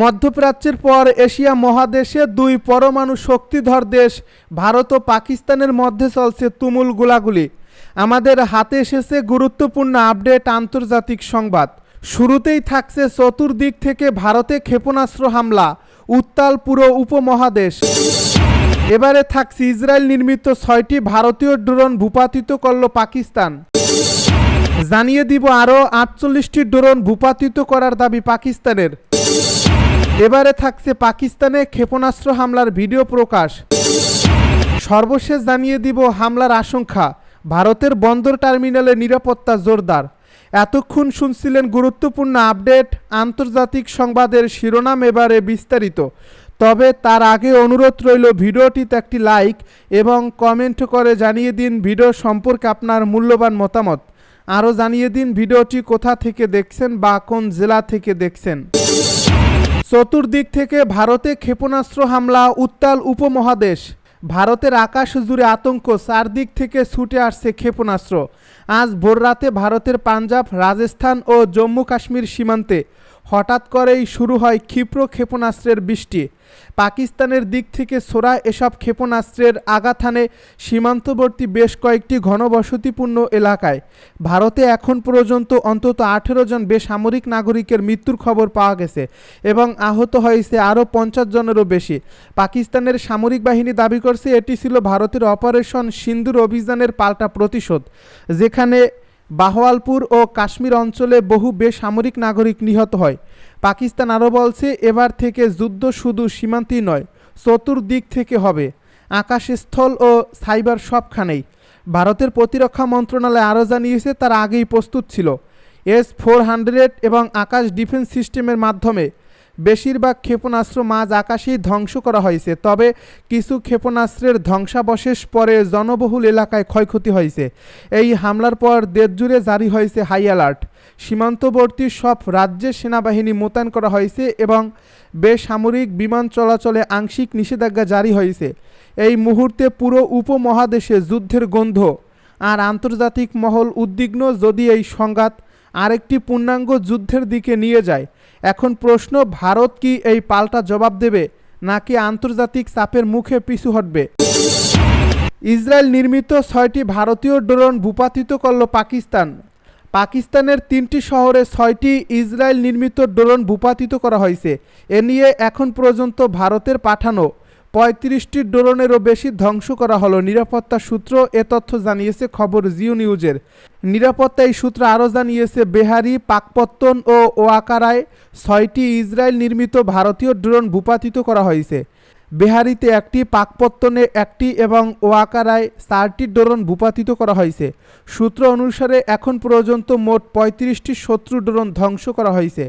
মধ্যপ্রাচ্যের পর এশিয়া মহাদেশে দুই পরমাণু শক্তিধর দেশ, ভারত ও পাকিস্তানের মধ্যে চলছে তুমুল গোলাগুলি। আমাদের হাতে এসেছে গুরুত্বপূর্ণ আপডেট আন্তর্জাতিক সংবাদ। শুরুতেই থাকছে চতুর্দিক থেকে ভারতে ক্ষেপণাস্ত্র হামলা, উত্তাল পুরো উপমহাদেশ। এবারে থাকছে ইসরায়েল নির্মিত ছয়টি ভারতীয় ড্রোন ভূপাতিত করল পাকিস্তান। জানিয়ে দিব আরও আটচল্লিশটি ড্রোন ভূপাতিত করার দাবি পাকিস্তানের। এবারে থাকছে পাকিস্তানে ক্ষেপণাস্ত্র হামলার ভিডিও প্রকাশ। সর্বশেষ জানিয়ে দিব হামলার আশঙ্কা। ভারতের বন্দর টার্মিনালে নিরাপত্তা জোরদার। এতক্ষণ শুনছিলেন গুরুত্বপূর্ণ আপডেট, আন্তর্জাতিক সংবাদের শিরোনাম এবারে বিস্তারিত। তবে তার আগে অনুরোধ রইল ভিডিওটিতে একটি লাইক এবং কমেন্ট করে জানিয়ে দিন ভিডিও সম্পর্কে আপনার মূল্যবান মতামত। আরও জানিয়ে দিন ভিডিওটি কোথা থেকে দেখছেন বা কোন জেলা থেকে দেখছেন। চতুর্দিক থেকে ভারতে ক্ষেপণাস্ত্র হামলা, উত্তাল উপমহাদেশ। ভারতের আকাশ জুড়ে আতঙ্ক, চারদিক থেকে ছুটে আসছে ক্ষেপণাস্ত্র। আজ ভোররাতে ভারতের পাঞ্জাব, রাজস্থান ও জম্মু কাশ্মীর সীমান্তে হঠাৎ করেই শুরু হয় ক্ষিপ্র ক্ষেপণাস্ত্রের বৃষ্টি। পাকিস্তানের দিক থেকে ছোড়া এসব ক্ষেপণাস্ত্রের আগাথানে সীমান্তবর্তী বেশ কয়েকটি ঘনবসতিপূর্ণ এলাকায়। ভারতে এখন পর্যন্ত অন্তত আঠেরো জন বেসামরিক নাগরিকের মৃত্যুর খবর পাওয়া গেছে এবং আহত হয়েছে আরও পঞ্চাশ জনেরও বেশি। পাকিস্তানের সামরিক বাহিনী দাবি করছে, এটি ছিল ভারতের অপারেশন সিন্দুর অভিযানের পাল্টা প্রতিশোধ, যেখানে বাহওয়ালপুর ও কাশ্মীর অঞ্চলে বহু বেসামরিক নাগরিক নিহত হয়। পাকিস্তান আরও বলছে, এবার থেকে যুদ্ধ শুধু সীমান্তই নয়, চতুর্দিক থেকে হবে। আকাশস্থল ও সাইবার সবখানেই। ভারতের প্রতিরক্ষা মন্ত্রণালয় আরও জানিয়েছে, তার আগেই প্রস্তুত ছিল। এস ফোর হান্ড্রেড এবং আকাশ ডিফেন্স সিস্টেমের মাধ্যমে বেশিরভাগ ক্ষেপণাস্ত্র মাঝ আকাশেই ধ্বংস করা হয়েছে, তবে কিছু ক্ষেপণাস্ত্রের ধ্বংসাবশেষ পরে জনবহুল এলাকায় ক্ষয়ক্ষতি হয়েছে। এই হামলার পর দেশজুড়ে জারি হয়েছে হাই অ্যালার্ট। সীমান্তবর্তী সব রাজ্যে সেনাবাহিনী মোতায়েন করা হয়েছে এবং বেসামরিক বিমান চলাচলে আংশিক নিষেধাজ্ঞা জারি হয়েছে। এই মুহূর্তে পুরো উপমহাদেশে যুদ্ধের গন্ধ। আর আন্তর্জাতিক মহল উদ্বিগ্ন যদি এই সংঘাত আরেকটি পূর্ণাঙ্গ যুদ্ধের দিকে নিয়ে যায় এখন প্রশ্ন, ভারত কি এই পাল্টা জবাব দেবে, নাকি আন্তর্জাতিক চাপের মুখে পিছু হটবে? ইসরায়েল নির্মিত ছয়টি ভারতীয় ড্রোন ভূপাতিত করল পাকিস্তান। পাকিস্তানের তিনটি শহরে ছয়টি ইসরায়েল নির্মিত ড্রোন ভূপাতিত করা হয়েছে। এ নিয়ে এখন পর্যন্ত ভারতের পাঠানো পঁয়ত্রিশটি ড্রোনেরও বেশি ধ্বংস করা হলো। নিরাপত্তা সূত্র এ তথ্য জানিয়েছে খবর জিও নিউজের। নিরাপত্তা এই সূত্র আরও জানিয়েছে, বেহারি, পাকপত্তন ও ওয়াকারায় ছয়টি ইসরায়েল নির্মিত ভারতীয় ড্রোন ভূপাতিত করা হয়েছে। বেহারিতে একটি, পাকপত্তনে একটি এবং ওয়াকারায় চারটি ড্রোন ভূপাতিত করা হয়েছে। সূত্র অনুসারে এখন পর্যন্ত মোট পঁয়ত্রিশটি শত্রু ড্রোন ধ্বংস করা হয়েছে।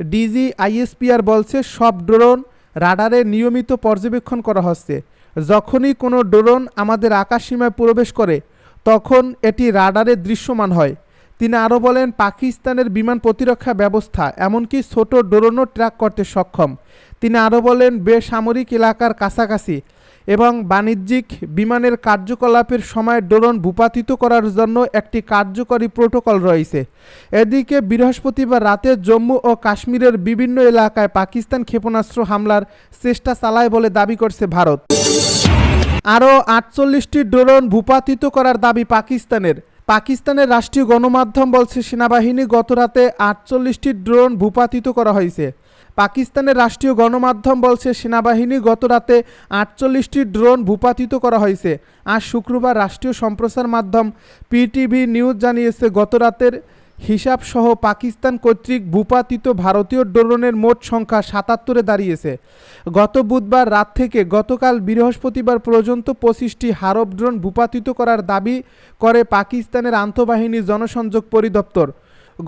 ডিজি আইএসপিআর বলছে, সব ড্রোন রাডারে নিয়মিত পর্যবেক্ষণ করা হচ্ছে। যখনই কোনো ড্রোন আমাদের আকাশসীমায় প্রবেশ করে, তখন এটি রাডারে দৃশ্যমান হয়। তিনি আরও বলেন, পাকিস্তানের বিমান প্রতিরক্ষা ব্যবস্থা, এমনকি ছোট ড্রোনও ট্র্যাক করতে সক্ষম। তিনি আরও বলেন, বেসামরিক এলাকার কাছাকাছি এবং বাণিজ্যিক বিমানের কার্যকলাপের সময় ড্রোন ভূপাতিত করার জন্য একটি কার্যকরী প্রোটোকল রয়েছে। এদিকে বৃহস্পতিবার রাতে জম্মু ও কাশ্মীরের বিভিন্ন এলাকায় পাকিস্তান ক্ষেপণাস্ত্র হামলার চেষ্টা চালায় বলে দাবি করছে ভারত। আরও আটচল্লিশটি ড্রোন ভূপাতিত করার দাবি পাকিস্তানের। পাকিস্তানের রাষ্ট্রীয় গণমাধ্যম বলছে, সেনাবাহিনী গতরাতে আটচল্লিশটি ড্রোন ভূপাতিত করা হয়েছে। পাকিস্তানের রাষ্ট্রীয় গণমাধ্যম বলছে, সেনাবাহিনী গতরাতে আটচল্লিশটি ড্রোন ভূপাতিত করা হয়েছে। আজ শুক্রবার রাষ্ট্রীয় সম্প্রচার মাধ্যম পিটিভি নিউজ জানিয়েছে গতরাতের হিসাব সহ পাকিস্তান কর্তৃক ভূপাতিত ভারতীয় ড্রোনের মোট সংখ্যা সাতাত্তরে দাঁড়িয়েছে। গত বুধবার রাত থেকে গতকাল বৃহস্পতিবার পর্যন্ত পঁচিশটি হারব ড্রোন ভূপাতিত করার দাবি করে পাকিস্তানের আন্তঃবাহিনী জনসংযোগ পরিদপ্তর।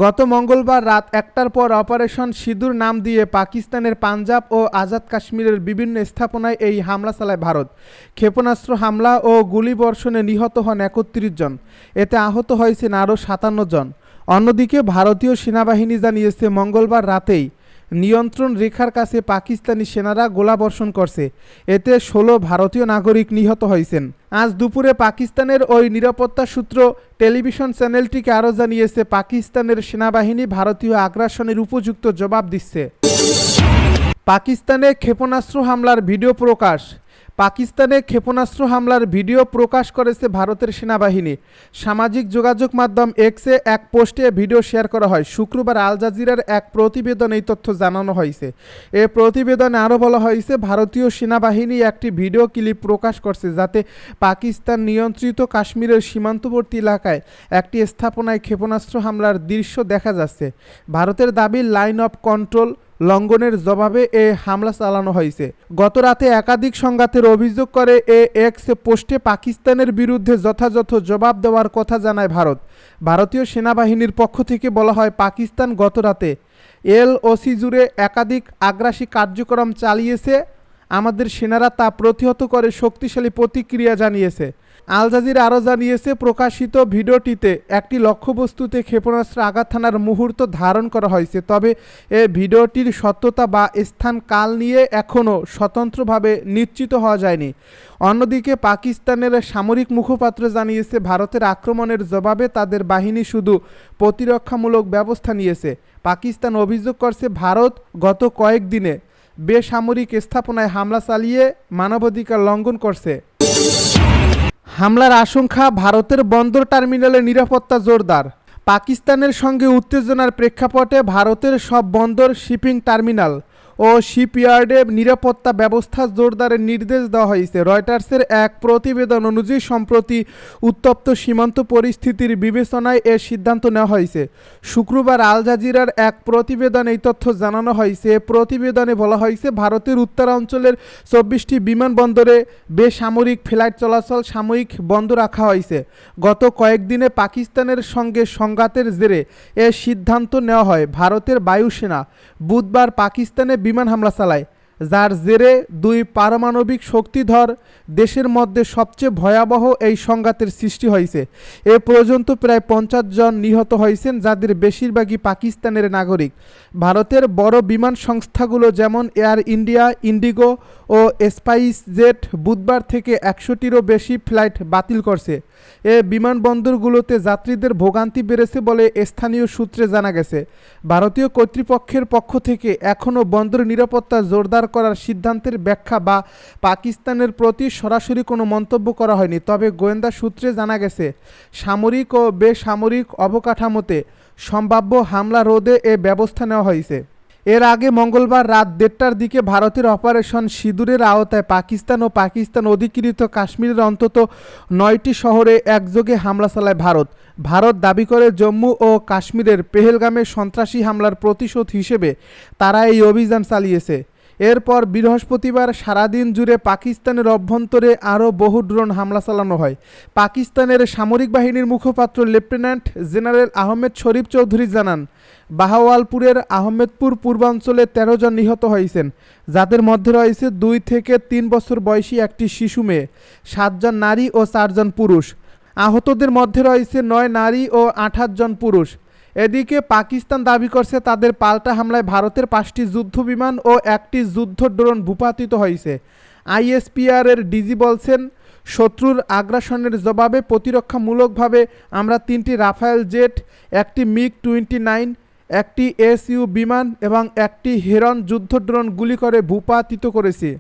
গত মঙ্গলবার রাত একটার পর অপারেশন সিঁদুর নাম দিয়ে পাকিস্তানের পাঞ্জাব ও আজাদ কাশ্মীরের বিভিন্ন স্থাপনায় এই হামলা চালায় ভারত। ক্ষেপণাস্ত্র হামলা ও গুলিবর্ষণে নিহত হন একত্রিশ জন। এতে আহত হয়েছেন আরও সাতান্ন জন। অন্যদিকে ভারতীয় সেনাবাহিনী জানিয়েছে, মঙ্গলবার রাতেই নিয়ন্ত্রণ রেখার কাছে পাকিস্তানি সেনারা গোলাবর্ষণ করছে। এতে ষোলো ভারতীয় নাগরিক নিহত হয়েছেন। আজ দুপুরে পাকিস্তানের ওই নিরাপত্তা সূত্র টেলিভিশন চ্যানেলটিকে আরও জানিয়েছে, পাকিস্তানের সেনাবাহিনী ভারতীয় আগ্রাসনের উপযুক্ত জবাব দিচ্ছে। পাকিস্তানে ক্ষেপণাস্ত্র হামলার ভিডিও প্রকাশ। পাকিস্তানে ক্ষেপণাস্ত্র হামলার ভিডিও প্রকাশ করেছে ভারতের সেনাবাহিনী। সামাজিক যোগাযোগ মাধ্যম এক্সে এক পোস্টে ভিডিও শেয়ার করা হয়। শুক্রবার আল জাজিরার এক প্রতিবেদনে এই তথ্য জানানো হয়েছে। এ প্রতিবেদনে আরও বলা হয়েছে, ভারতীয় সেনাবাহিনী একটি ভিডিও ক্লিপ প্রকাশ করছে যাতে পাকিস্তান নিয়ন্ত্রিত কাশ্মীরের সীমান্তবর্তী এলাকায় একটি স্থাপনায় ক্ষেপণাস্ত্র হামলার দৃশ্য দেখা যাচ্ছে। ভারতের দাবি লাইন অফ কন্ট্রোল লঙ্ঘনের জবাবে এ হামলা চালানো হয়েছে। গত রাতে একাধিক সংঘাতের অভিযোগ করে এ এক্স পোস্টে পাকিস্তানের বিরুদ্ধে যথাযথ জবাব দেওয়ার কথা জানায় ভারত। ভারতীয় সেনাবাহিনীর পক্ষ থেকে বলা হয়, পাকিস্তান গত রাতে এল ওসি জুড়ে একাধিক আগ্রাসী কার্যক্রম চালিয়েছে। আমাদের সেনারা তা প্রতিহত করে শক্তিশালী প্রতিক্রিয়া জানিয়েছে। আল জাজিরা আরও জানিয়েছে, প্রকাশিত ভিডিওটিতে একটি লক্ষ্যবস্তুতে ক্ষেপণাস্ত্র আঘাত হানার মুহূর্ত ধারণ করা হয়েছে, তবে এ ভিডিওটির সত্যতা বা স্থান কাল নিয়ে এখনও স্বতন্ত্রভাবে নিশ্চিত হওয়া যায়নি। অন্যদিকে পাকিস্তানের সামরিক মুখপাত্র জানিয়েছে, ভারতের আক্রমণের জবাবে তাদের বাহিনী শুধু প্রতিরক্ষামূলক ব্যবস্থা নিয়েছে। পাকিস্তান অভিযোগ করছে, ভারত গত কয়েকদিনে বেসামরিক স্থাপনায় হামলা চালিয়ে মানবাধিকার লঙ্ঘন করছে। হামলার আশঙ্কা ভারতের বন্দর টার্মিনালের নিরাপত্তা জোরদার। পাকিস্তানের সঙ্গে উত্তেজনার প্রেক্ষাপটে ভারতের সব বন্দর শিপিং টার্মিনাল ও শিপইয়ার্ডে নিরাপত্তা ব্যবস্থা জোরদারের নির্দেশ দেওয়া হয়েছে। রয়টার্সের এক প্রতিবেদন অনুযায়ী সম্প্রতি উত্তপ্ত সীমান্ত পরিস্থিতির বিবেচনায় এ সিদ্ধান্ত নেওয়া হয়েছে। শুক্রবার আল জাজিরার এক প্রতিবেদন এই তথ্য জানানো হয়েছে। প্রতিবেদনে বলা হয়েছে, ভারতের উত্তরাঞ্চলের চব্বিশটি বিমানবন্দরে বেসামরিক ফ্লাইট চলাচল সাময়িক বন্ধ রাখা হয়েছে। গত কয়েকদিনে পাকিস্তানের সঙ্গে সংঘাতের জেরে এ সিদ্ধান্ত নেওয়া হয়। ভারতের বায়ুসেনা বুধবার পাকিস্তানে বিমান হামলা চালায়, যার জেরে দুই পারমাণবিক শক্তিধর দেশের মধ্যে সবচেয়ে ভয়াবহ এই সংঘাতের সৃষ্টি হয়েছে। এ পর্যন্ত প্রায় পঞ্চাশ জন নিহত হয়েছেন, যাদের বেশিরভাগই পাকিস্তানের নাগরিক। ভারতের বড় বিমান সংস্থাগুলো যেমন এয়ার ইন্ডিয়া, ইন্ডিগো ও স্পাইস জেট বুধবার থেকে একশোটিরও বেশি ফ্লাইট বাতিল করছে। এ বিমানবন্দরগুলোতে যাত্রীদের ভোগান্তি বেড়েছে বলে স্থানীয় সূত্রে জানা গেছে। ভারতীয় কর্তৃপক্ষের পক্ষ থেকে এখনও বন্দর নিরাপত্তা জোরদার করার সিদ্ধান্তের ব্যাখ্যা বা পাকিস্তানের প্রতি সরাসরি কোনো মন্তব্য করা হয়নি, তবে গোয়েন্দা সূত্রে জানা গেছে, সামরিক ও বেসামরিক অবকাঠামোতে সম্ভাব্য হামলা রোধে এ ব্যবস্থা নেওয়া হয়েছে। এর আগে মঙ্গলবার রাত দেড়টার দিকে ভারতের অপারেশন সিঁদুরের আওতায় পাকিস্তান ও পাকিস্তান অধিকৃত কাশ্মীরের অন্তত নয়টি শহরে একযোগে হামলা চালায় ভারত। ভারত দাবি করে জম্মু ও কাশ্মীরের পেহেলগামে সন্ত্রাসী হামলার প্রতিশোধ হিসেবে তারা এই অভিযান চালিয়েছে। এরপর বৃহস্পতিবার সারাদিন জুড়ে পাকিস্তানের অভ্যন্তরে আরও বহু ড্রোন হামলা চালানো হয়। পাকিস্তানের সামরিক বাহিনীর মুখপাত্র লেফটেন্যান্ট জেনারেল আহমেদ শরীফ চৌধুরী জানান, বাহাওয়ালপুরের আহমেদপুর পূর্বাঞ্চলে তেরো জন নিহত হয়েছেন, যাদের মধ্যে রয়েছে দুই থেকে তিন বছর বয়সী একটি শিশু মেয়ে সাতজন নারী ও চারজন পুরুষ। আহতদের মধ্যে রয়েছে নয় নারী ও আঠাশ জন পুরুষ। এদিকে পাকিস্তান দাবি করছে তাদের পাল্টা হামলায় ভারতের পাঁচটি যুদ্ধ বিমান ও একটি যুদ্ধ ড্রোন ভূপাতিত হয়েছে। আইএসপিআর এর ডিজি বলছেন, শত্রুর আগ্রাসনের জবাবে প্রতিরক্ষামূলকভাবে আমরা তিনটি রাফায়েল জেট, একটি মিগ টোয়েন্টি নাইন, একটি এসইউ বিমান এবং একটি হেরন যুদ্ধ ড্রোন গুলি করে ভূপাতিত করেছি।